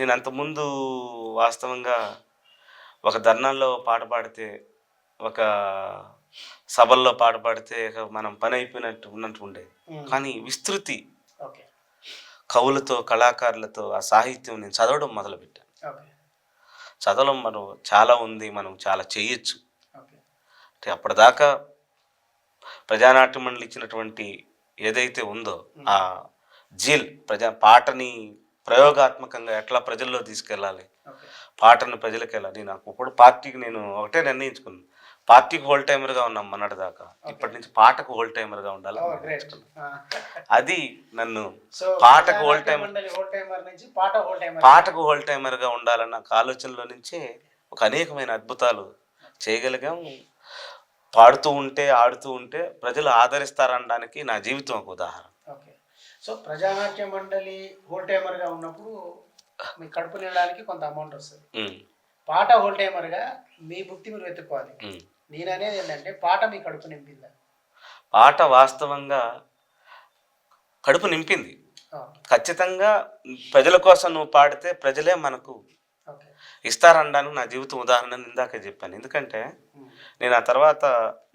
నేను అంతకుముందు వాస్తవంగా ఒక ధర్నాల్లో పాట పాడితే ఒక సభల్లో పాట పాడితే మనం పని అయిపోయినట్టు ఉన్నట్టు ఉండేది. కానీ విస్తృతి కవులతో కళాకారులతో ఆ సాహిత్యం నేను చదవడం మొదలుపెట్టాను. చదవడం మనం చాలా ఉంది మనం చాలా చేయొచ్చు. అంటే అప్పటిదాకా ప్రజానాట్య మండలి ఇచ్చినటువంటి ఏదైతే ఉందో ఆ జీల్ ప్రజా పాటని ప్రయోగాత్మకంగా ఎట్లా ప్రజల్లో తీసుకెళ్ళాలి? పాటను ప్రజలకు వెళ్ళాలి నాకు ఇప్పుడు పార్టీకి నేను ఒకటే నిర్ణయించుకున్నాను పార్టీకి హోల్ టైమర్గా ఉన్నాం మొన్నటి దాకా ఇప్పటి నుంచి పాటకు హోల్ టైమర్గా ఉండాలి అది నన్ను పాటకు హోల్ టైమర్ పాటకు హోల్ టైమర్గా ఉండాలన్న ఆలోచనలో నుంచే ఒక అనేకమైన అద్భుతాలు చేయగలిగాం. పాడుతూ ఉంటే ఆడుతూ ఉంటే ప్రజలు ఆదరిస్తారనడానికి నా జీవితం ఒక ఉదాహరణ. సో ప్రజానాట్య మండలి హోల్ టైమర్గా ఉన్నప్పుడు మీ కడుపు నిండడానికి కొంత అమౌంట్ వస్తుంది. పాట హోల్ టైమర్గా మీ భుక్తి మీరు వెతుక్కోవాలి. నేను అనేది ఏంటంటే పాట మీ కడుపు నింపిందా? పాట వాస్తవంగా కడుపు నింపింది. ఖచ్చితంగా ప్రజల కోసం నువ్వు పాడితే ప్రజలే మనకు ఇస్తారనడానికి నా జీవితం ఉదాహరణ ఇందాకే చెప్పాను. ఎందుకంటే నేను ఆ తర్వాత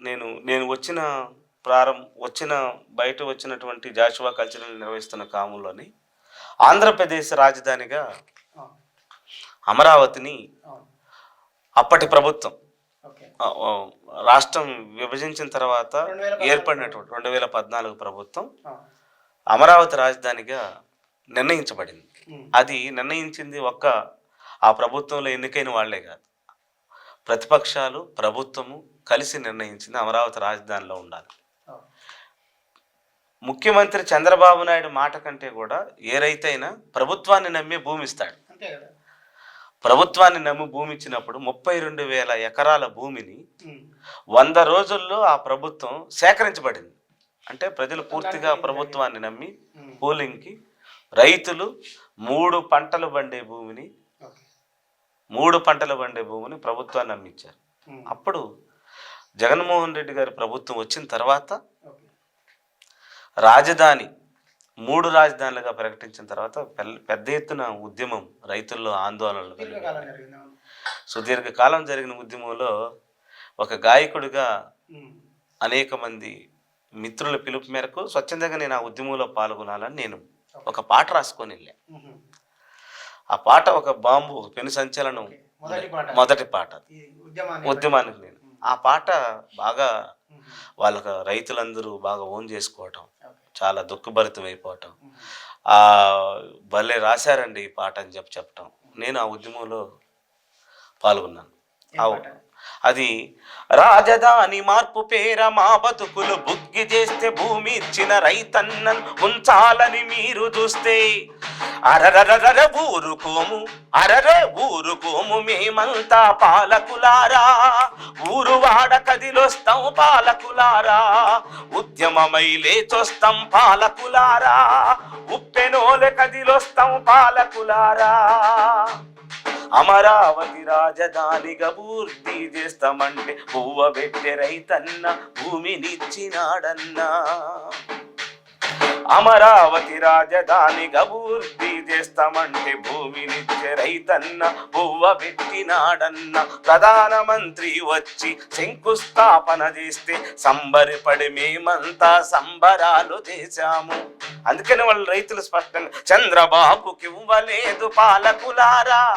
నేను నేను వచ్చిన ప్రారంభ వచ్చిన బయట వచ్చినటువంటి జాషువా కల్చరల్ నిర్వహిస్తున్న కాములోని ఆంధ్రప్రదేశ్ రాజధానిగా అమరావతిని అప్పటి ప్రభుత్వం రాష్ట్రం విభజించిన తర్వాత 2014 ఏర్పడినటువంటి రెండు వేల పద్నాలుగు ప్రభుత్వం అమరావతి రాజధానిగా నిర్ణయించబడింది. అది నిర్ణయించింది ఒక్క ఆ ప్రభుత్వంలో ఎన్నికైన వాళ్ళే కాదు. ప్రతిపక్షాలు ప్రభుత్వము కలిసి నిర్ణయించింది అమరావతి రాజధానిలో ఉండాలి. ముఖ్యమంత్రి చంద్రబాబు నాయుడు మాట కంటే కూడా ఏ రైతైనా ప్రభుత్వాన్ని నమ్మి భూమి ఇస్తాడు ప్రభుత్వాన్ని నమ్మి భూమి ఇచ్చినప్పుడు ముప్పై రెండు వేల ఎకరాల భూమిని వంద రోజుల్లో ఆ ప్రభుత్వం సేకరించబడింది. అంటే ప్రజలు పూర్తిగా ప్రభుత్వాన్ని నమ్మి పోలింగ్కి రైతులు మూడు పంటలు పండే భూమిని మూడు పంటలు పండే భూమిని ప్రభుత్వాన్ని అమ్మించారు ఉమ్, అప్పుడు జగన్మోహన్ రెడ్డి గారి ప్రభుత్వం వచ్చిన తర్వాత రాజధాని మూడు రాజధానులుగా ప్రకటించిన తర్వాత పెద్ద ఎత్తున ఉద్యమం రైతుల్లో ఆందోళనలు సుదీర్ఘకాలం జరిగిన ఉద్యమంలో ఒక గాయకుడిగా అనేక మంది మిత్రుల పిలుపు మేరకు స్వచ్ఛందంగా నేను ఆ ఉద్యమంలో పాల్గొనాలని నేను ఒక పాట రాసుకొని వెళ్ళా. ఆ పాట ఒక బాంబు ఒక పెను సంచలనం. మొదటి పాట. ఉద్యమానికి నేను. ఆ పాట బాగా ఉమ్, వాళ్ళకి రైతులందరూ బాగా ఓన్ చేసుకోవటం చాలా దుఃఖభరితం అయిపోవటం ఉమ్, ఆ భలే రాశారండి ఈ పాట అని చెప్పి చెప్పటం. నేను ఆ ఉద్యమంలో పాల్గొన్నాను? అది రాజధాని మార్పు పేర మా బతుకులు బుగ్గి చేస్తే భూమి ఇచ్చిన రైతన్న ఉంచాలని మీరు చూస్తే. అరరరర ఊరుకోము అరరే ఊరుకోము మేమంతా పాలకులారా. ఊరు వాడ కదిలొస్తాం పాలకులారా ఉద్యమమై లేచొస్తాం పాలకులారా. ఉప్పెనోలె కదిలొస్తాం పాలకులారా. అమరావతి రాజధానిగా పూర్తి చేస్తామంటే పువ్వ పెట్టె రైతన్న భూమినిచ్చినాడన్నా అమరావతి రాజధాని గబూర్ది చేస్తామంటే భూమినిచ్చే రైతన్న పువ్వ పెట్టినాడన్న ప్రధానమంత్రి వచ్చి శంకుస్థాపన చేస్తే సంబరపడి మేమంతా సంబరాలు చేశాము. అందుకని వాళ్ళు రైతులు స్పష్టంగా చంద్రబాబుకి ఇవ్వలేదు పాలకులారా.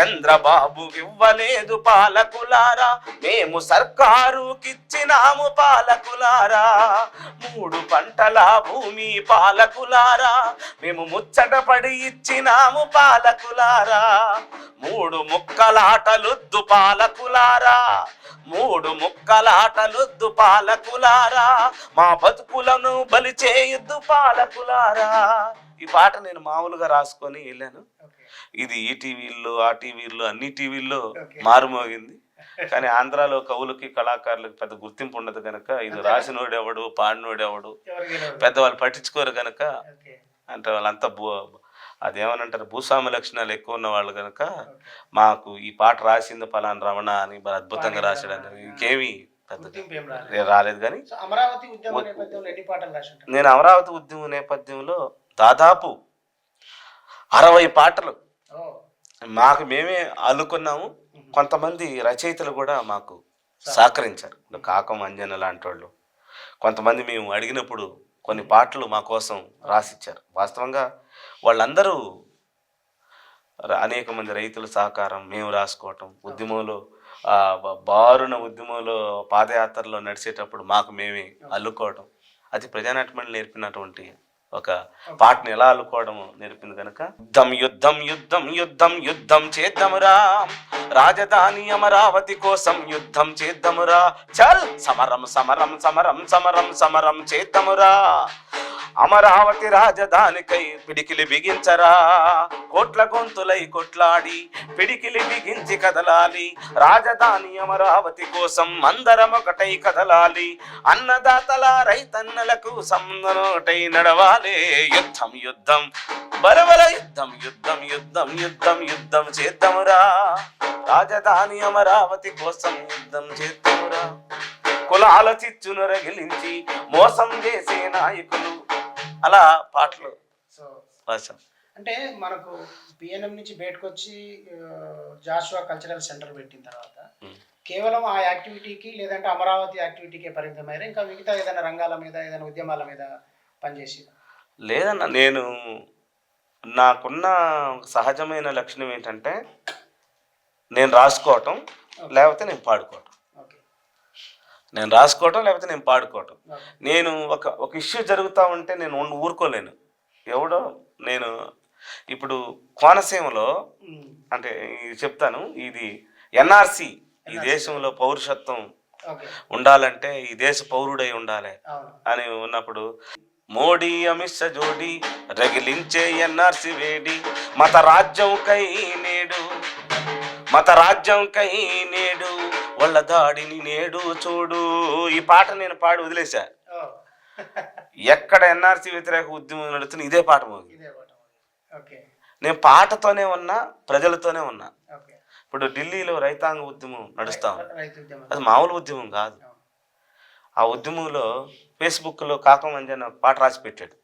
చంద్రబాబు ఇవ్వలేదు పాలకులారా. మేము సర్కారుకిచ్చినాము పాలకులారా. మూడు పంటల భూమి పాలకులారా మేము ముచ్చటపడి ఇచ్చినాము పాలకులారా. మూడు ముక్కలాటలొద్దు పాలకులారా మూడు ముక్కలాటలొద్దు పాలకులారా. మా బతుకులను బలి చేయొద్దు పాలకులారా. ఈ పాట నేను మామూలుగా రాసుకొని వెళ్ళాను. ఇది ఈ టీవీల్లో ఆ టీవీల్లో అన్ని టీవీల్లో. మారుమోగింది. కానీ ఆంధ్రాలో కవులకి కళాకారులకు పెద్ద గుర్తింపు ఉండదు కనుక ఇది రాసినోడు ఎవడు పాడినోడు ఎవడు. పెద్దవాళ్ళు పట్టించుకోరు కనుక అంటే వాళ్ళంతా భూ అదేమనంటారు భూస్వామి లక్షణాలు ఎక్కువ ఉన్న వాళ్ళు కనుక. మాకు ఈ పాట రాసింది పలానా రమణ అని అద్భుతంగా రాశాడు అని ఇంకేమీ ఏం రాలేదు. కానీ నేను అమరావతి ఉద్యమం నేపథ్యంలో దాదాపు అరవై పాటలు మాకు మేమే అల్లుకున్నాము. కొంతమంది రచయితలు కూడా మాకు సహకరించారు. కాకం అంజన లాంటి వాళ్ళు కొంతమంది మేము అడిగినప్పుడు కొన్ని పాటలు మా కోసం రాసిచ్చారు. వాస్తవంగా వాళ్ళందరూ అనేక మంది రైతుల సహకారం మేము రాసుకోవటం ఉద్యమంలో బారున ఉద్యమంలో పాదయాత్రలో నడిచేటప్పుడు మాకు మేమే అల్లుకోవడం అది ప్రజానాట్యం నేర్పినటువంటి ఒక పాటను ఎలా అల్లుకోవడం నేర్పింది కనుక యుద్ధం యుద్ధం యుద్ధం యుద్ధం యుద్ధం చేద్దామురా. రాజధాని అమరావతి కోసం యుద్ధం చేద్దామురా. చల్ సమరం సమరం సమరం సమరం సమరం చేద్దామురా. అమరావతి రాజధానికై పిడికిలి బిగించరా? కోట్ల గొంతులై కొట్లాడి పిడికిలి బిగించి కదలాలి. రాజధాని అమరావతి కోసం అందరం ఒకటై కదలాలి. అన్నదాతల రైతన్నలకు సందనోటై నడవాలి. యుద్ధం యుద్ధం బలబల యుద్ధం యుద్ధం యుద్ధం యుద్ధం యుద్ధం చేద్దామురా. రాజధాని అమరావతి కోసం యుద్ధం చేద్దామురా. కులాల చిచ్చును రగిలించి మోసం చేసే నాయకులు అలా పాటలు సో రాశాం అంటే మనకు పిఎన్ఎం నుంచి బయటకు వచ్చి జాషువా కల్చరల్ సెంటర్ పెట్టిన తర్వాత. కేవలం ఆ యాక్టివిటీకి లేదంటే అమరావతి యాక్టివిటీకే పరిమితమయ్యారు? ఇంకా మిగతా ఏదైనా రంగాల మీద ఏదైనా ఉద్యమాల మీద పనిచేసి లేదన్న నేను నాకున్న సహజమైన లక్షణం ఏంటంటే నేను రాసుకోవటం లేకపోతే నేను పాడుకోవటం. నేను రాసుకోవటం లేకపోతే నేను పాడుకోవటం. నేను ఒక ఒక ఇష్యూ జరుగుతూ ఉంటే నేను ఉండి ఊరుకోలేను. ఎవడో నేను ఇప్పుడు కోనసీమలో. అంటే చెప్తాను ఇది ఎన్ఆర్సి ఈ దేశంలో పౌరుషత్వం ఉండాలంటే ఈ దేశ పౌరుడై ఉండాలి అని ఉన్నప్పుడు మోడీ అమిత్ షా జోడి రగిలించే ఎన్ఆర్సి వేడి మత రాజ్యం కై నేడు మత రాజ్యం కై నేడు వాళ్ళ దాడిని నేడు చూడు. ఈ పాట నేను పాడి వదిలేశా. ఎక్కడ ఎన్ఆర్సి వ్యతిరేక ఉద్యమం నడుతున్న ఇదే పాట మోగి. నేను పాటతోనే ఉన్నా ప్రజలతోనే ఉన్నా. ఇప్పుడు ఢిల్లీలో రైతాంగ ఉద్యమం నడుస్తా. అది మామూలు ఉద్యమం కాదు. ఆ ఉద్యమంలో ఫేస్బుక్లో కాకం అంజన్ ఒక పాట రాసి పెట్టాడు.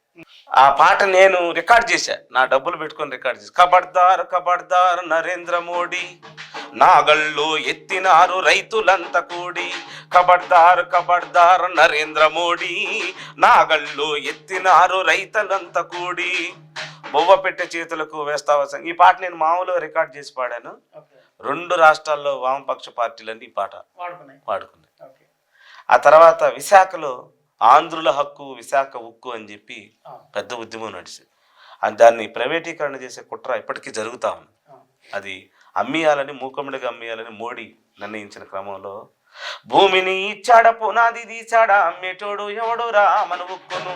ఆ పాట నేను రికార్డ్ చేశా. నా డబ్బులు పెట్టుకొని రికార్డ్ చేశా. కబడ్దార్ కబడ్దార్ నరేంద్ర మోడీ నాగళ్ళు ఎత్తినారు రైతులంతా కూడి. కబడ్దార్ కబడ్దార్ నరేంద్ర మోడీ. నాగళ్ళు ఎత్తినారు రైతులంతా కూడి. బొవ్వ పెట్టే చేతులకు వేస్తావా ఈ పాట నేను మామూలుగా రికార్డ్ చేసి పాడాను. రెండు రాష్ట్రాల్లో వామపక్ష పార్టీలన్నీ ఈ పాట వాడుకున్నాయి. పాడుకున్నాయి ఆ తర్వాత విశాఖలో ఆంధ్రుల హక్కు విశాఖ ఉక్కు అని చెప్పి పెద్ద ఉద్యమం నడిచింది దాన్ని ప్రైవేటీకరణ చేసే కుట్ర ఇప్పటికీ జరుగుతా ఉంది. అది అమ్మేయాలని మూకమ్మడిగా అమ్మేయాలని మోడీ నిర్ణయించిన క్రమంలో భూమిని ఇచ్చాడా పునాది తీశాడా అమ్మేటోడు ఎవడు రా మన ఉక్కును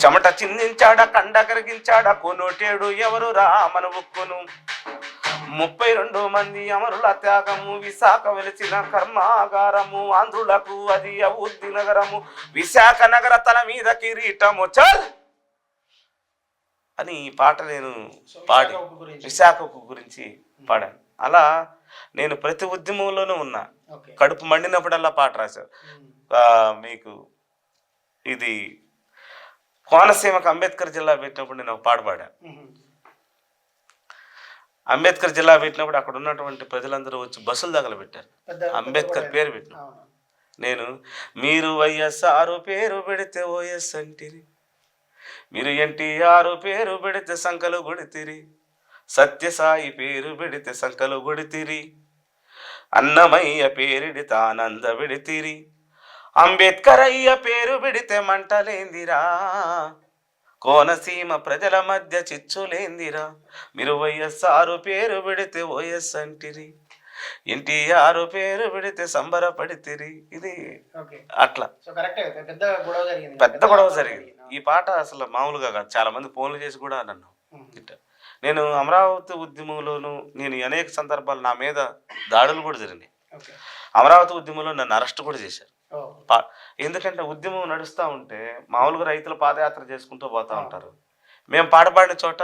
చెమట చిందించాడా కండ కరిగించాడా కొనోటేడు ఎవరు రా మన ఉక్కును ముప్పై రెండు మంది అమరుల త్యాగము విశాఖ వెలిసిన కర్మాగారము ఆంధ్రులకు అది అభివృద్ధి నగరము విశాఖ నగర తల మీద కిరీటము చల్! అని ఈ పాట నేను పాడి విశాఖకు గురించి పాడాను. అలా నేను ప్రతి ఉద్యమంలోనూ ఉన్నా. కడుపు మండినప్పుడల్లా పాట. ఆ, మీకు ఇది కోనసీమకు అంబేద్కర్ జిల్లా పెట్టినప్పుడు నేను ఒక పాట పాడాను. అంబేద్కర్ జిల్లా పెట్టినప్పుడు అక్కడ ఉన్నటువంటి ప్రజలందరూ వచ్చి బస్సులు తగలబెట్టారు. అంబేద్కర్ పేరు పెట్టిన. నేను మీరు వైఎస్ఆర్ పేరు పెడితే ఓఎస్ అంటిరి. మీరు ఎన్టీఆర్ పేరు పెడితే సంకలు కొడితిరి. సత్యసాయి పేరు పెడితే సంకలు కొడితిరి అన్నమయ్య పేరిడితే ఆనంద పెడితిరి అంబేద్కర్ అయ్య పేరు పెడితే మంటలేందిరా. కోనసీమ ప్రజల మధ్య చిచ్చులేందిరా. మీరు వైఎస్ఆర్ పేరు పెడితే ఓఎస్ అంటిరి. ఎన్టీఆర్ పేరు పెడితే సంబరపడితిరి. ఇది అట్లా. పెద్ద గొడవ జరిగింది. ఈ పాట అసలు మామూలుగా కాదు. చాలా మంది ఫోన్లు చేసి కూడా నన్ను నేను అమరావతి ఉద్యమంలోను నేను అనేక సందర్భాలు నా మీద దాడులు కూడా జరిగినాయి. అమరావతి ఉద్యమంలో నన్ను అరెస్ట్ కూడా చేశారు. ఎందుకంటే ఉద్యమం నడుస్తూ ఉంటే మామూలుగా రైతులు పాదయాత్ర చేసుకుంటూ పోతా ఉంటారు. మేము పాట పాడిన చోట.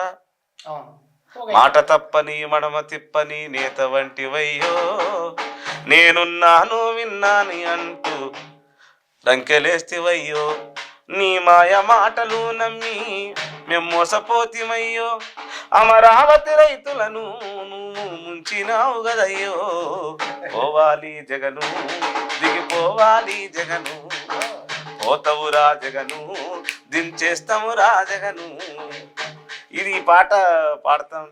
మాట తప్పని మడమ తిప్పని నేత వంటివయ్యో నేనున్నాను విన్నాని అంటూ రంకెలేస్తివయ్యో నీ మాయ మాటలు నమ్మి మేము మోసపోతిమయ్యో. అమరావతి రైతులను నువ్వు ముంచినావు గదయ్యో పోవాలి జగను దిగిపోవాలి జగను. పోతవురా జగను దించేస్తామురా జగను. ఇది ఈ పాట పాడతాం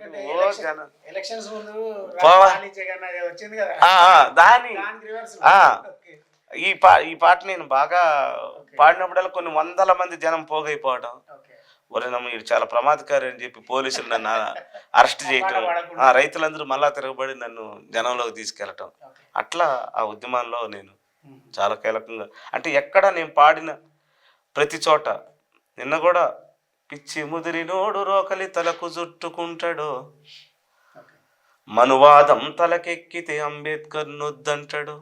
ఎలక్షన్స్ ముందు దాని. ఈ పా ఈ పాట నేను బాగా పాడినప్పుడల్లా కొన్ని వందల మంది జనం పోగైపోవడం. ఒరేనమ్మ ఇది చాలా ప్రమాదకారి అని చెప్పి పోలీసులు నన్ను అరెస్ట్ చేయటం ఆ రైతులందరూ మళ్ళా తిరగబడి నన్ను జనంలోకి తీసుకెళ్ళటం. అట్లా ఆ ఉద్యమాల్లో నేను చాలా కీలకంగా అంటే ఎక్కడ నేను పాడిన ప్రతి చోట నిన్న కూడా పిచ్చి ముదిరినోడు రోకలి తలకు చుట్టుకుంటాడు. ఓకే. మనువాదం తలకెక్కితే అంబేద్కర్ నొద్దంటాడు.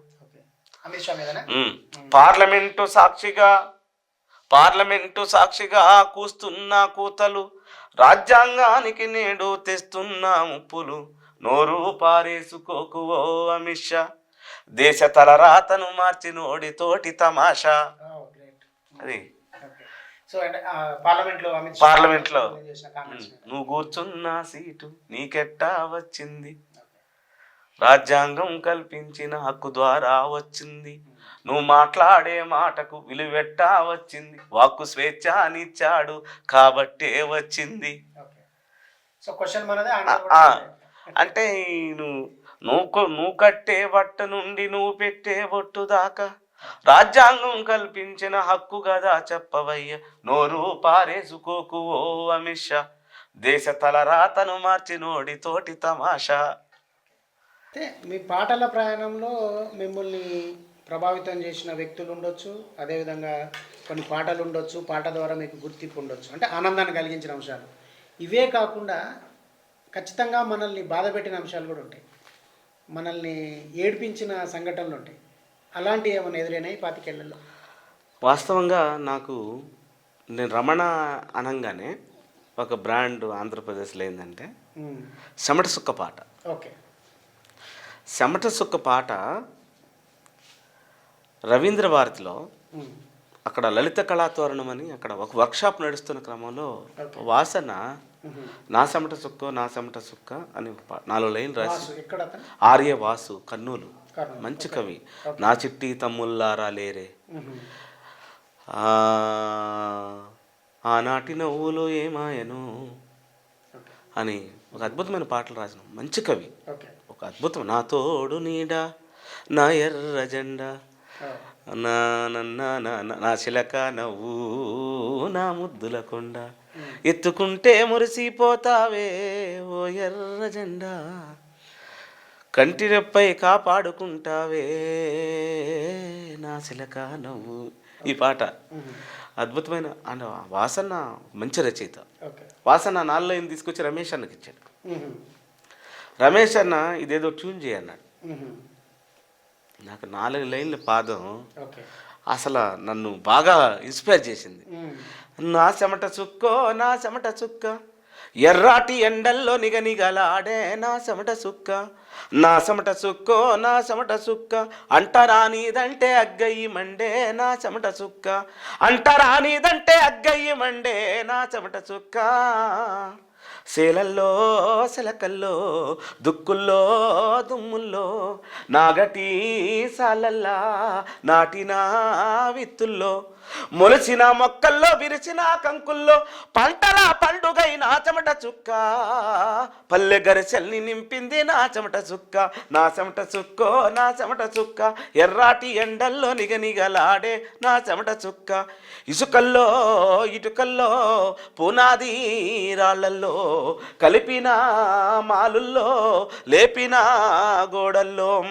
పార్లమెంటు సాక్షిగా పార్లమెంటు సాక్షిగా కూస్తున్న కూతలు రాజ్యాంగానికి నేడు తెస్తున్న ముప్పులు. నోరు పారేసుకోకు ఓ అమిత్ షా? దేశ తలరాతను మార్చి నోడి తోటి తమాషా. అది. పార్లమెంట్లో నువ్వు కూర్చున్న సీటు నీకెట్టా వచ్చింది? రాజ్యాంగం కల్పించిన హక్కు ద్వారా వచ్చింది. నువ్వు మాట్లాడే మాటకు విలువెట్టా వచ్చింది. వాక్కు స్వేచ్ఛ అనిచ్చాడు కాబట్టే వచ్చింది. అంటే నువ్వు నువ్వు నువ్వు కట్టే బట్ట నుండి నువ్వు పెట్టే బొట్టు దాకా రాజ్యాంగం కల్పించిన హక్కు కదా చెప్పవయ్య. నోరు పారేసుకోకు ఓ అమిత్ షా. దేశ తలరాతను మార్చి నోడి తోటి తమాషా. అయితే మీ పాటల ప్రయాణంలో మిమ్మల్ని ప్రభావితం చేసిన వ్యక్తులు ఉండొచ్చు అదేవిధంగా కొన్ని పాటలు ఉండొచ్చు పాట ద్వారా మీకు గుర్తింపు ఉండొచ్చు. అంటే ఆనందాన్ని కలిగించిన అంశాలు. ఇవే కాకుండా ఖచ్చితంగా మనల్ని బాధ పెట్టిన అంశాలు కూడా ఉంటాయి. మనల్ని ఏడ్పించిన సంఘటనలు ఉంటాయి. అలాంటివి ఏమైనా ఎదురైనాయి పాతికేళ్ళలో? వాస్తవంగా నాకు నేను రమణ అనంగానే ఒక బ్రాండ్ ఆంధ్రప్రదేశ్లో ఏంటంటే చెమట సుక్క పాట. ఓకే. చెమట సుక్క పాట రవీంద్ర భారతిలో అక్కడ లలిత కళాతోరణం అని అక్కడ ఒక వర్క్షాప్ నడుస్తున్న క్రమంలో. వాసన. నా చెమట సుక్క నా చెమట సుక్క అని ఒక నాలుగు లైన్లు రాసి ఆర్య వాసు కర్నూలు. మంచి కవి. నా చిట్టి తమ్ముల్లారా లేరే ఆనాటి నవ్వులు ఏమాయను అని ఒక అద్భుతమైన పాటలు రాసిన. మంచి కవి. ఒక అద్భుతం. నా తోడు నీడ నా ఎర్ర జెండా నా నన్న నా చిలక నవ్వు నా ముద్దుల కొండ. ఎత్తుకుంటే మురిసిపోతావే ఓ ఎర్ర జెండా. కంటి రెప్పై కాపాడుకుంటావే నా చిలక నవ్వు. ఈ పాట. అద్భుతమైన అంటే వాసన మంచి రచయిత. వాసన నాలుగు లైన్ తీసుకొచ్చి రమేష్ అన్నకి ఇచ్చాడు. రమేష్ అన్న ఇదేదో ట్యూన్ చేయన్నాడు. నాకు నాలుగు లైన్ల పాదం అసలు నన్ను బాగా ఇన్స్పైర్ చేసింది. నా చెమట చుక్కో నా చెమట చుక్క ఎర్రాటి ఎండల్లో నిగనిగలాడే నా చెమట సుక్క నా చెమట సుక్కో నా చెమట సుక్క అంటరానిదంటే అగ్గయ్యి మండే నా చెమట సుక్క అంటరానిదంటే అగ్గయ్యి మండే నా చెమట సుక్క సేలల్లో శలకల్లో దుక్కుల్లో దుమ్ముల్లో నాగటి సాలల్లా నాటినా విత్తుల్లో. మొలిచిన మొక్కల్లో విరిచిన కంకుల్లో పంటల పండుగై నా చెమట చుక్క. పల్లె గరిచల్ని నింపింది నా చెమట చుక్క. నా చెమట చుక్కో నా చెమట చుక్క. ఎర్రాటి ఎండల్లో నిగనిగలాడే నా చెమట చుక్క. ఇసుకల్లో ఇటుకల్లో పునాది రాళ్ళల్లో కలిపిన మాలుల్లో లేపిన గోడల్లో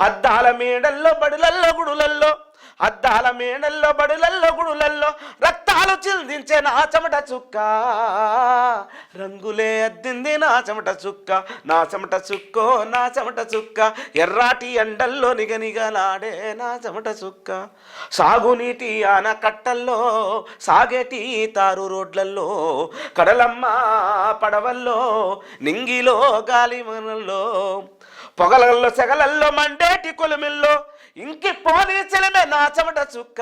అద్దాల మేడల్లో బడులల్లో గుడులల్లో అద్దాల మేడల్లో బడులల్లో గుడులల్లో రక్తాలు చిందించే నా చెమట చుక్క. రంగులే అద్దింది నా చెమట చుక్క. నా చెమట చుక్కో నా చెమట చుక్క. ఎర్రాటి ఎండల్లో నిగనిగలాడే నా చెమట చుక్క. సాగునీటి ఆనకట్టల్లో సాగేటి తారు రోడ్లల్లో కడలమ్మ పడవల్లో నింగిలో గాలి మనల్లో పొగలల్లో సెగలల్లో మండేటి కొలుమిల్లో ఇంకి పోనీ చెలమే నా చెమట చుక్క.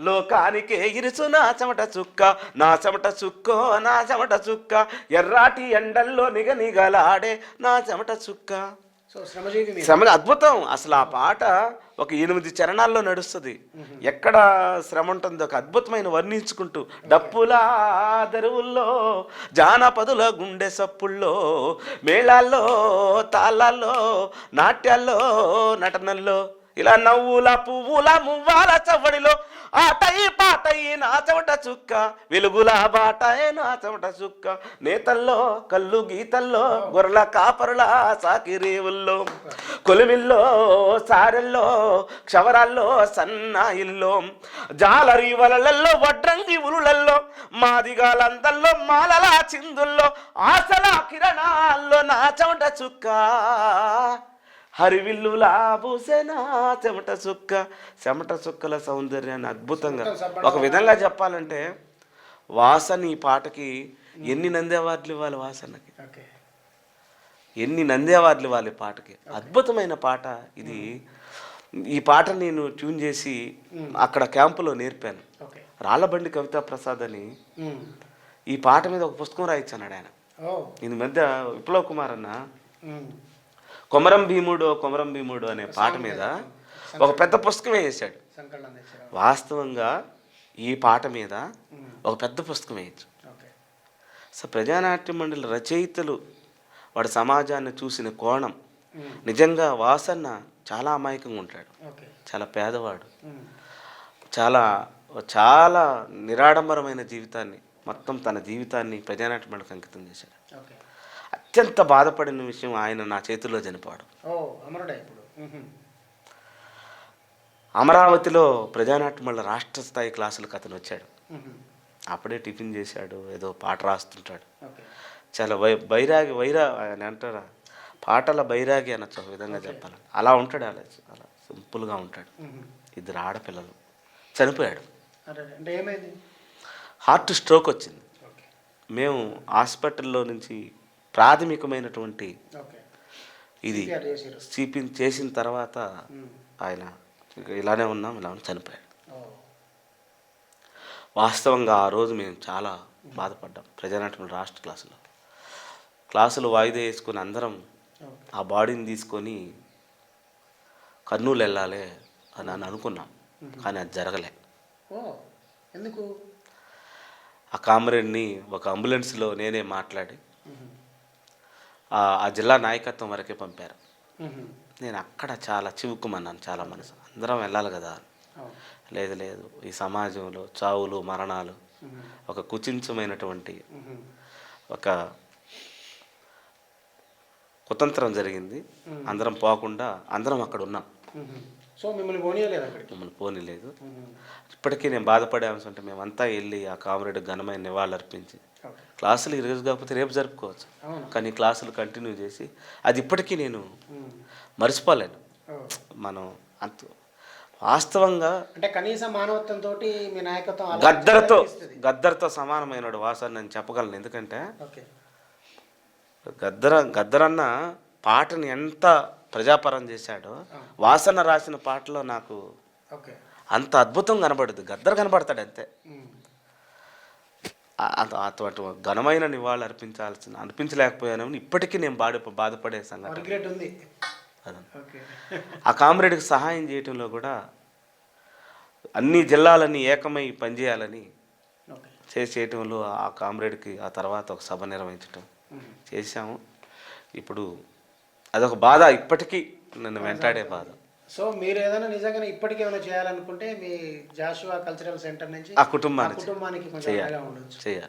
లోకానికే ఇరుసు నా చెమట చుక్క. నా చెమట చుక్కో నా చెమట చుక్క. ఎర్రాటి ఎండల్లో నిగ నిగలాడే నా చెమట చుక్క. శ్రమ అద్భుతం. అసలు ఆ పాట ఒక ఎనిమిది చరణాల్లో నడుస్తుంది. ఎక్కడ శ్రమ ఉంటుందో ఒక అద్భుతమైన వర్ణించుకుంటూ డప్పుల దరువుల్లో జానపదుల గుండె సప్పుల్లో మేళాల్లో తాళాల్లో నాట్యాల్లో నటనల్లో ఇలా నవ్వుల పువ్వుల మువ్వాల చవ్వడిలో ఆటై పాటై నా చెమట చుక్క వెలుగుల బాటై నా చెమట చుక్క. నేతల్లో కళ్ళు గీతల్లో గొర్రెల కాపరుల సాకిరేవుల్లో కొలిమిల్లో సారెల్లో క్షవరాల్లో సన్నాయిల్లో జాలరి వలలల్లో వడ్రంగి ఉలులల్లో మాదిగాలందల్లో మాలల చిందుల్లో ఆశల కిరణాల్లో నా చెమట చుక్క. హరివిల్లులా పూసేనా చెమట చుక్క చెమట చుక్కల సౌందర్యాన్ని అద్భుతంగా ఒక విధంగా చెప్పాలంటే వాసన ఈ పాటకి ఎన్ని నంది అవార్డులు ఇవ్వాలి వాసనకి? ఎన్ని నంది అవార్డులు ఇవ్వాలి పాటకి? అద్భుతమైన పాట ఇది. ఈ పాట నేను ట్యూన్ చేసి అక్కడ క్యాంపులో నేర్పాను. రాళ్ళబండి కవితా ప్రసాద్ అని. ఈ పాట మీద ఒక పుస్తకం రాయించాడు ఆయన. ఈ మధ్య విప్లవ్ కుమార్ అన్న. కొమరం భీముడు కొమరం భీముడు అనే పాట మీద ఒక పెద్ద పుస్తకమే వేసాడు. వాస్తవంగా ఈ పాట మీద ఒక పెద్ద పుస్తకం వేయచ్చు. సో ప్రజానాట్య మండలి రచయితలు వాడి సమాజాన్ని చూసిన కోణం. నిజంగా వాసన్న చాలా అమాయకంగా ఉంటాడు. చాలా పేదవాడు. చాలా చాలా నిరాడంబరమైన జీవితాన్ని మొత్తం తన జీవితాన్ని ప్రజానాట్య మండలికి అంకితం చేశాడు. అత్యంత బాధపడిన విషయం ఆయన నా చేతుల్లో చనిపోవడం. అమరావతిలో ప్రజానాట్య రాష్ట్ర స్థాయి క్లాసులకు అతను వచ్చాడు. అప్పుడే టిఫిన్ చేశాడు ఏదో పాట రాస్తుంటాడు. చాలా వై బైరాగి వైరా అని అంటారా? పాటల బైరాగి అనొచ్చు ఒక విధంగా చెప్పాలి? అలా ఉంటాడు అలా అలా సింపుల్గా ఉంటాడు. ఇద్దరు ఆడపిల్లలు. చనిపోయాడు. హార్ట్ స్ట్రోక్ వచ్చింది. మేము హాస్పిటల్లో నుంచి ప్రాథమికమైనటువంటి ఇది సిపి చేసిన తర్వాత. ఆయన ఇలానే ఉన్నాం ఇలా చనిపోయాడు. వాస్తవంగా ఆ రోజు మేము చాలా బాధపడ్డాం ప్రజానాట్యం రాష్ట్ర క్లాసులో. క్లాసులు వాయిదా వేసుకొని అందరం ఆ బాడీని తీసుకొని కర్నూలు వెళ్ళాలి అని అని అనుకున్నాం కానీ అది జరగలే. ఎందుకు? ఆ కామ్రేడ్ని ఒక అంబులెన్స్లో నేనే మాట్లాడి ఆ జిల్లా నాయకత్వం వరకే పంపారు. నేను అక్కడ చాలా చివుక్కుమన్నాను చాలా మనసు. అందరం వెళ్ళాలి కదా. లేదు లేదు. ఈ సమాజంలో చావులు మరణాలు. ఒక కుచించమైనటువంటి. ఒక కుతంత్రం జరిగింది. అందరం పోకుండా అందరం అక్కడ ఉన్నాం. సో మిమ్మల్ని పోనీయలేదు మమ్మల్ని పోనీలేదు. ఇప్పటికీ నేను బాధపడే అంశం అంటే మేమంతా వెళ్ళి ఆ కామ్రేడ్ ఘనమైన నివాళులు అర్పించి క్లాసులు ఈ రోజు కాకపోతే రేపు జరుపుకోవచ్చు. కానీ క్లాసులు కంటిన్యూ చేసి అది ఇప్పటికీ నేను. మర్చిపోలేను. మనం అంత వాస్తవంగా అంటే కనీసం మానవత్వంతో మీ నాయకత్వం గద్దరతో. గద్దర్తో సమానమైన వాసాన్ని నేను చెప్పగలను. ఎందుకంటే గద్దర గద్దరన్న పాటని ఎంత ప్రజాపరం చేశాడో వాసన రాసిన పాటలో నాకు అంత అద్భుతం కనబడుద్ది గద్దర్ కనబడతాడు అత- అటువంటి ఘనమైన నివాళులు అర్పించాల్సిన అనిపించలేకపోయానని ఇప్పటికీ నేను బాధ బాధపడే. ఓకే. ఆ కామ్రేడ్కి సహాయం చేయటంలో కూడా అన్ని జిల్లాలన్నీ ఏకమై పనిచేయాలని ఓకే. చేసి చేయటంలో ఆ కామ్రేడ్కి ఆ తర్వాత ఒక సభ నిర్వహించటం. చేశాము. ఇప్పుడు అదొక బాధ ఇప్పటికీ నన్ను వెంటాడే బాధ. సో మీరు ఏదైనా నిజంగానే ఇప్పటికీ ఏమైనా చేయాలనుకుంటే మీ జాషువా కల్చరల్ సెంటర్ నుంచి ఆ కుటుంబానికి కుటుంబానికి కొంచెం చేయాలి. ఉండొచ్చు.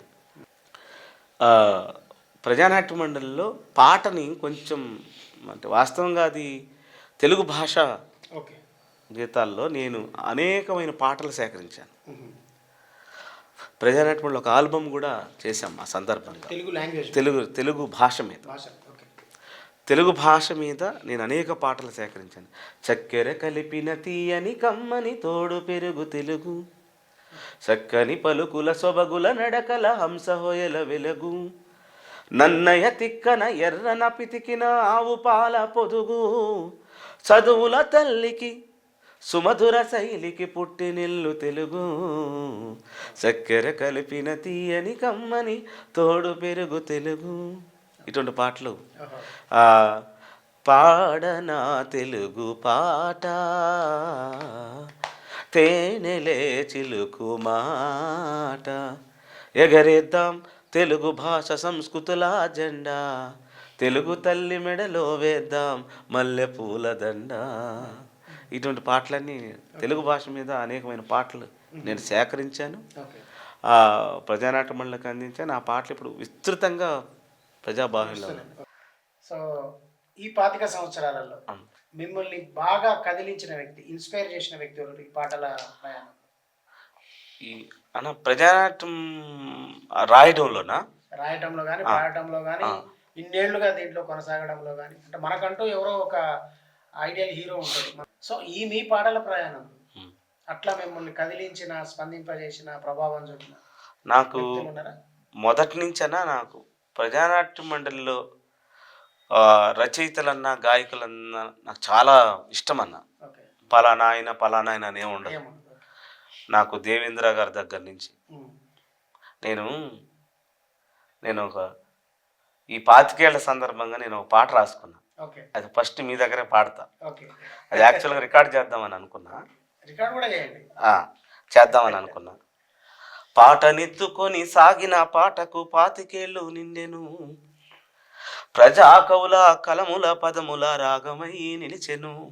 ప్రజానాట్య మండలిలో పాటని కొంచెం అంటే వాస్తవంగా అది తెలుగు భాష ఓకే. గీతాల్లో నేను అనేకమైన పాటలు సేకరించాను. ఉహుం. ప్రజానాట్య మండలి ఒక ఆల్బమ్ కూడా చేశాం ఆ సందర్భంగా. తెలుగు లాంగ్వేజ్ తెలుగు తెలుగు భాష మీద. తెలుగు భాష మీద నేను అనేక పాటలు సేకరించాను. చక్కెర కలిపిన తీయని కమ్మని తోడు పెరుగు తెలుగు. చక్కని పలుకుల సొబగుల నడకల హంసహోయల వెలుగు. నన్నయ తిక్కన ఎర్రన పితికిన ఆవు పాల పొదుగు. చదువుల తల్లికి సుమధుర శైలికి పుట్టినిల్లు తెలుగు. చక్కెర కలిపిన తీయని కమ్మని తోడు పెరుగు తెలుగు. ఇటువంటి పాటలు. పాడనా తెలుగు పాట? తేనెలే చిలుకు మాట. ఎగరేద్దాం తెలుగు భాష సంస్కృతుల జెండా. తెలుగు తల్లి మెడలో వేద్దాం మల్లె పూల దండ. ఇటువంటి పాటలన్నీ తెలుగు భాష మీద అనేకమైన పాటలు నేను సేకరించాను. ప్రజానాట్య మండలికి అందించాను. ఆ పాటలు ఇప్పుడు విస్తృతంగా ప్రజాబాహుల్యం. సో ఈ పాతిక సంవత్సరాలలో మిమ్మల్ని బాగా కదిలించిన వ్యక్తి ఇన్స్పైర్ చేసిన వ్యక్తి ఎవరు? ఈ పాటల ప్రయాణం ఈ అన్న ప్రజానాట్యం రాయడంలోనా? రాయటంలో కానీ పాడటంలో కానీ ఇన్నేళ్ళుగా దీంట్లో కొనసాగడంలో కానీ అంటే మనకంటూ ఎవరో ఒక ఐడియల్ హీరో ఉంటుంది సో ఈ మీ పాటల ప్రయాణం. అట్లా మిమ్మల్ని కదిలించిన స్పందింపజేసిన ప్రభావం చూపిన నాకు మొదటి నుంచైనా నాకు ప్రజానాట్య మండలిలో రచయితలన్నా గాయకులన్నా నాకు చాలా ఇష్టం అన్న పలానా ఆయన పలానా ఆయన అని ఉండదు. నాకు దేవేంద్ర గారి దగ్గర నుంచి. నేను నేను ఒక ఈ పాతికేళ్ళ సందర్భంగా నేను ఒక పాట రాసుకున్నా. అది ఫస్ట్ మీ దగ్గరే పాడతా. అది యాక్చువల్గా రికార్డ్ చేద్దామని అనుకున్నా. చేద్దామని అనుకున్నా. పాటనెత్తుకొని సాగిన పాటకు పాతికేళ్ళు నిండెను. ప్రజా కవుల కలముల పదముల రాగమై నిలిచెను.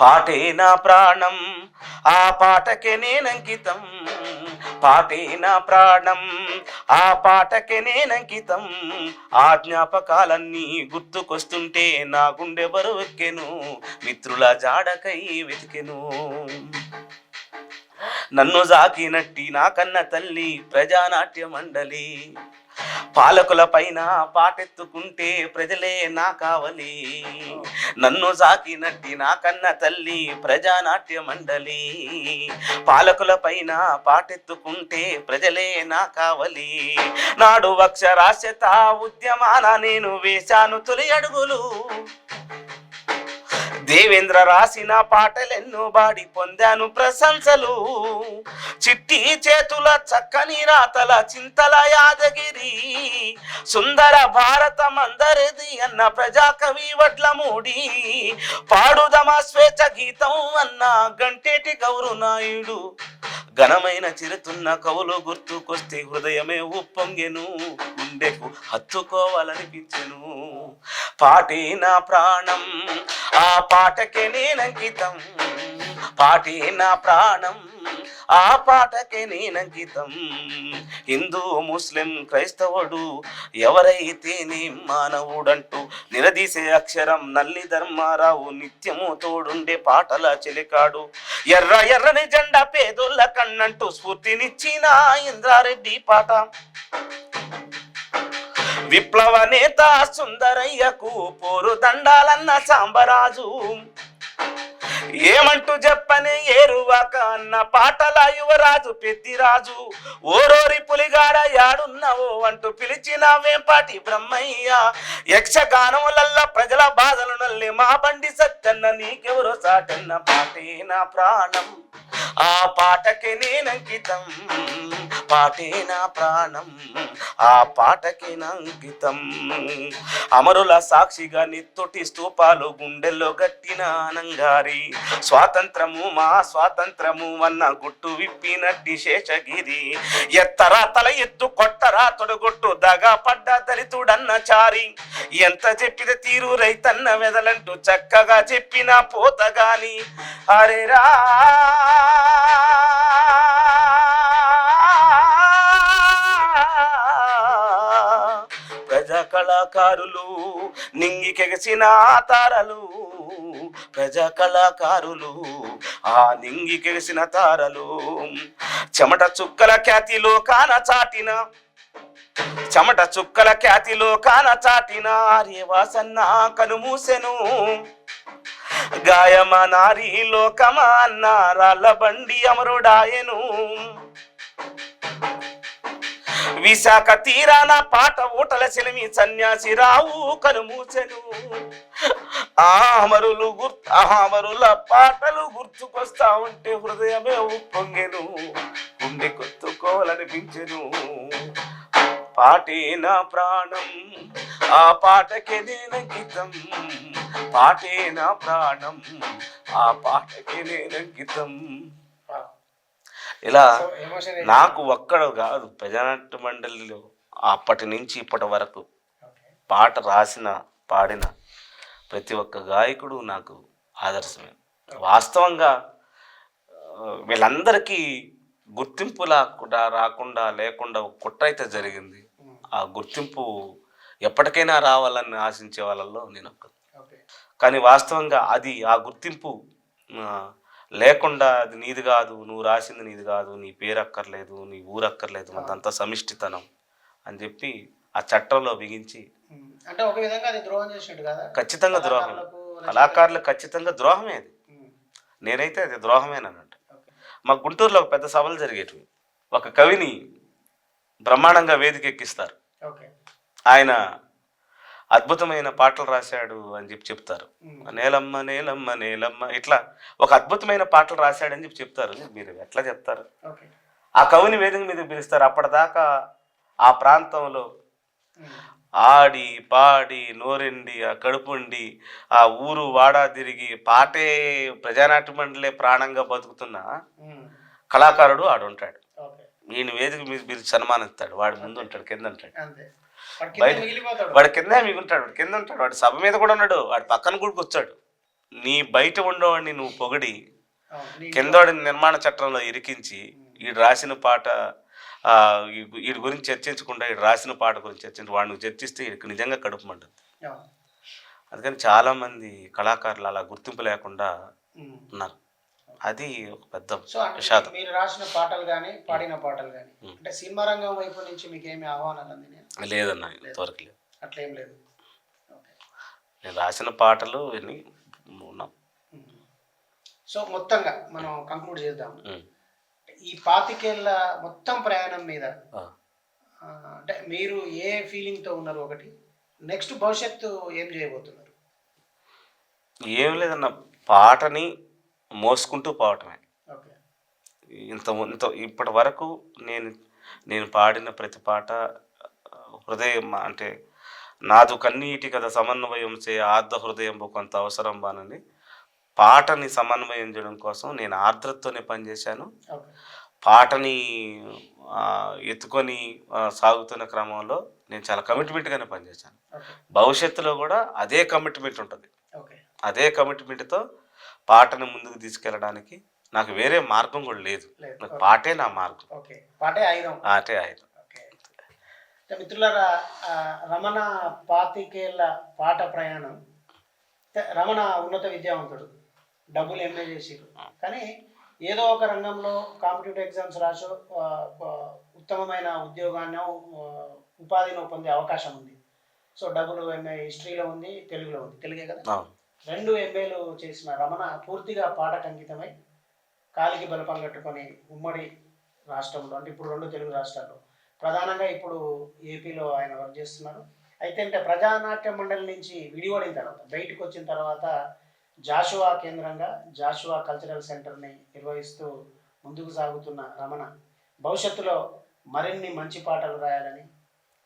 పాటే నా ప్రాణం ఆ పాటకే నేనంకితం. పాటే నా ప్రాణం ఆ పాటకే నేనంకితం. ఆ జ్ఞాపకాలన్నీ గుర్తుకొస్తుంటే నా గుండె బరువెక్కెను. మిత్రుల జాడకై వెతికెను. నన్ను జాకినట్టి నా కన్న తల్లి ప్రజానాట్య మండలి పాలకుల పైన పాటెత్తుకుంటే ప్రజలే నా కావలి. నన్ను సాకినట్టి నా కన్న తల్లి ప్రజానాట్య మండలి పాలకుల పైన పాటెత్తుకుంటే ప్రజలే నా కావలి. నాడు అక్షరాస్యత ఉద్యమాన నేను వేశాను తొలి అడుగులు. దేవేంద్ర రాసిన పాటలెన్నో బాడి పొందాను ప్రశంసలు. చిట్టి చేతుల చక్కని రాతల చింతల యాదగిరి. సుందర భారతమందరిది అన్న ప్రజాకవి వడ్ల మూడి పాడుదమ స్వేచ్ఛ గీతం అన్న గంటేటి గౌరు నాయుడు ఘనమైన చిరుతున్న కవులు గుర్తుకొస్తే హృదయమే ఉప్పొంగెను గుండెకు హత్తుకోవాలనిపించెను. పాటే నా ప్రాణం ఆ పాటకే నేనంకితం. పాటే నా ప్రాణం ఆ పాటకే నేనంకితం హిందూ ముస్లిం క్రైస్తవుడు ఎవరైతేనే మానవుడంటూ నిలదీసే అక్షరం నల్లి ధర్మారావు నిత్యము తోడుండే పాటల చెలికాడు. ఎర్ర ఎర్రని జెండా పేదోళ్ళ కన్నంటూ స్ఫూర్తినిచ్చిన ఇంద్రారెడ్డి పాట. విప్లవ నేత సుందరయ్యకు పోరు దండాలన్న సాంబరాజు. ఏమంటూ చెప్పని ఏరువాక అన్న పాటల యువరాజు పెద్దిరాజు ఓరోరి పులిగాడ యాడున్నావో అంటూ పిలిచిన వేంపాటి బ్రహ్మయ్య. యక్షగానములల్ల ప్రజల బాధలు నల్లి మా బండి సత్తన్న నీకెవరో సాటన్న పాటే నా ప్రాణం. ఆ పాటకి నేనంకితం. పాటే నా ప్రాణం ఆ పాటకి అంకితం అమరుల సాక్షిగా నిత్తుటి స్తూపాలు గుండెల్లో గట్టిన ఆనంగారి. స్వాతంత్రము మా స్వాతంత్రము అన్న గుట్టు విప్పినట్టి శేషగిరి. ఎత్తరా తల ఎత్తు కొట్టరా తొడగొట్టు దగా పడ్డ దళితుడన్న చారి. ఎంత చెప్పిన తీరు రైతన్న వెదలంటూ చక్కగా చెప్పిన పోతగాని. హరిరా కళాకారులు నింగికెగసిన తారలు ప్రజా కళాకారులు ఆ నింగికెగసిన తారలు. చెమట చుక్కల ఖ్యాతిలో కాన చాటిన చెమట చుక్కల ఖ్యాతిలో కాన చాటిన ఆర్యవాసన్న కనుమూసెను గాయమ నారీ లోకమా అన్న రాళ్ళ బండి అమరుడాయను. విశాఖ తీరాన పాట ఊటల సెలిమి సన్యాసి రావు కనుమూసెను ఆ అమరులు గుర్తు ఆమరుల పాటలు గుర్తుకొస్తా ఉంటే హృదయమే ఉప్పొంగెను. గుండె కొత్తుకోవాలనిపించెను పాటే నా ప్రాణం ఆ పాటకే నేనంకితం పాటే నా ప్రాణం ఆ పాటకే నేనంకితం ఇలా నాకు ఒక్కడ కాదు ప్రజానాట్య మండలిలో అప్పటి నుంచి ఇప్పటి వరకు పాట రాసిన పాడిన ప్రతి ఒక్క గాయకుడు నాకు ఆదర్శమే. వాస్తవంగా వీళ్ళందరికీ గుర్తింపు లేకుండా రాకుండా లేకుండా ఒక కుట్ర అయితే జరిగింది. ఆ గుర్తింపు ఎప్పటికైనా రావాలని ఆశించే వాళ్ళల్లో నేను కానీ వాస్తవంగా అది ఆ గుర్తింపు లేకుండా అది నీది కాదు నువ్వు రాసింది నీది కాదు నీ పేరు అక్కర్లేదు నీ ఊరు అక్కర్లేదు అదంతా సమిష్టితనం అని చెప్పి ఆ చట్టంలో బిగించి. అంటే ఒక విధంగా అది ద్రోహం చేసినట్టు కదా? ఖచ్చితంగా ద్రోహం కళాకారులు ఖచ్చితంగా ద్రోహమే అది. నేనైతే అది ద్రోహమేనన్నట్టు. ఓకే. మా గుంటూరులో ఒక పెద్ద సభలు జరిగేటివి. ఒక కవిని బ్రహ్మాండంగా వేదిక ఎక్కిస్తారు. ఆయన అద్భుతమైన పాటలు రాశాడు అని చెప్పి చెప్తారు. నేలమ్మ నేలమ్మ నేలమ్మ ఇట్లా ఒక అద్భుతమైన పాటలు రాశాడని చెప్పి చెప్తారు. మీరు ఎట్లా చెప్తారు? ఆ కవిని వేదిక మీద పిలుస్తారు. అప్పటిదాకా ఆ ప్రాంతంలో. ఆడి పాడి నోరెండి ఆ కడుపుండి ఆ ఊరు వాడా తిరిగి పాటే ప్రజానాట్య మండలే ప్రాణంగా బతుకుతున్న. కళాకారుడు ఆడుంటాడు. ఈయన వేదిక మీద మీరు సన్మానిస్తాడు. వాడు ముందు ఉంటాడు కింద ఉంటాడు వాడు కింద బయట- మిగిలిపోతాడు. వాడు కింద వాడు కింద ఉంటాడు. వాడు సభ మీద కూడా ఉన్నాడు వాడు పక్కన కూడా కూర్చోడు నీ బయట ఉండేవాడిని నువ్వు పొగిడి కిందవాడిని నిర్మాణ చట్టంలో ఇరికించి ఈడు రాసిన పాట వీడి గురించి చర్చించకుండా ఈడు రాసిన పాట గురించి చర్చించి వాడిని చర్చిస్తే వీడికి నిజంగా కడుపు మంటుంది. అందుకని చాలా మంది కళాకారులు అలా గుర్తింపు లేకుండా. ఉన్నారు. అది ఒక పెద్ద విషాదం. మీరు రాసిన పాటలు కానీ పాడిన పాటలు కానీ. అంటే సినిమా రంగం వైపు నుంచి మీకు ఏమి ఆహ్వానాలు అందినాయి? లేదన్న ఇంతవరకు లేదు. అట్లా ఏం లేదు నేను రాసిన పాటలు విని ఉన్నాం. సో మొత్తంగా మనం కంక్లూడ్ చేద్దాం. ఈ పాతికేళ్ళ మొత్తం ప్రయాణం మీద అంటే మీరు ఏ ఫీలింగ్తో ఉన్నారు ఒకటి? నెక్స్ట్ భవిష్యత్తు ఏం చేయబోతున్నారు? ఏం లేదన్న పాటని మోసుకుంటూ పోవటమే. ఇంత ఇంత ఇప్పటి వరకు నేను నేను పాడిన ప్రతి పాట హృదయం అంటే నాదు కన్నీటి కథ సమన్వయం చే ఆర్ద్ర హృదయం కొంత అవసరం బానని పాటని సమన్వయం చేయడం కోసం నేను ఆర్ద్రతతోనే పనిచేశాను. పాటని ఎత్తుకొని సాగుతున్న క్రమంలో నేను చాలా కమిట్మెంట్గానే పనిచేశాను. భవిష్యత్తులో కూడా అదే కమిట్మెంట్ ఉంటుంది. అదే కమిట్మెంట్తో పాటను ముందుకు తీసుకెళ్ళడానికి నాకు వేరే మార్గం కూడా లేదు. నాకు పాటే నా మార్గం. ఓకే. పాటే ఆయుధం. పాటే అంటే మిత్రులారా రమణ పాతికేళ్ళ పాట ప్రయాణం రమణ ఉన్నత విద్యావంతుడు. డబ్బులు ఎంఏ చేసిరు కానీ ఏదో ఒక రంగంలో కాంపిటేటివ్ ఎగ్జామ్స్ రాసో ఉత్తమమైన ఉద్యోగాన్ని ఉపాధిని పొందే అవకాశం ఉంది. సో డబ్బులు ఎంఏ హిస్టరీలో ఉంది తెలుగులో ఉంది. తెలుగే కదా? రెండు ఎంఏలు చేసిన రమణ పూర్తిగా పాటకు అంకితమై కాలికి బలపం కట్టుకొని ఉమ్మడి రాష్ట్రంలో అంటే ఇప్పుడు రెండు తెలుగు రాష్ట్రాల్లో. ప్రధానంగా ఇప్పుడు ఏపీలో ఆయన వర్క్ చేస్తున్నారు. అయితే అంటే ప్రజానాట్య మండలి నుంచి విడివడిన తర్వాత బయటకు వచ్చిన తర్వాత జాషువా కేంద్రంగా జాషువా కల్చరల్ సెంటర్ని నిర్వహిస్తూ ముందుకు సాగుతున్న రమణ భవిష్యత్తులో మరిన్ని మంచి పాటలు రాయాలని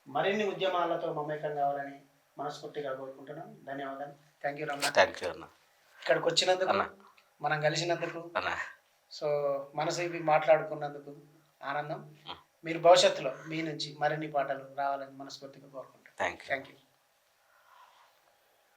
మరిన్ని ఉద్యమాలతో మమేకం కావాలని మనస్ఫూర్తిగా కోరుకుంటున్నాం. ధన్యవాదాలు. Thank you Ramana thank you అన్న ఇక్కడికి వచ్చినందుకు అన్న. మనం కలిసినందుకు అన్న. సో మనసు ఇవి మాట్లాడుకున్నందుకు ఆనందం. మీరు భవిష్యత్తులో మీ నుంచి మరిన్ని పాటలు రావాలని మనస్ఫూర్తిగా కోరుకుంటాం థ్యాంక్ యూ థ్యాంక్ యూ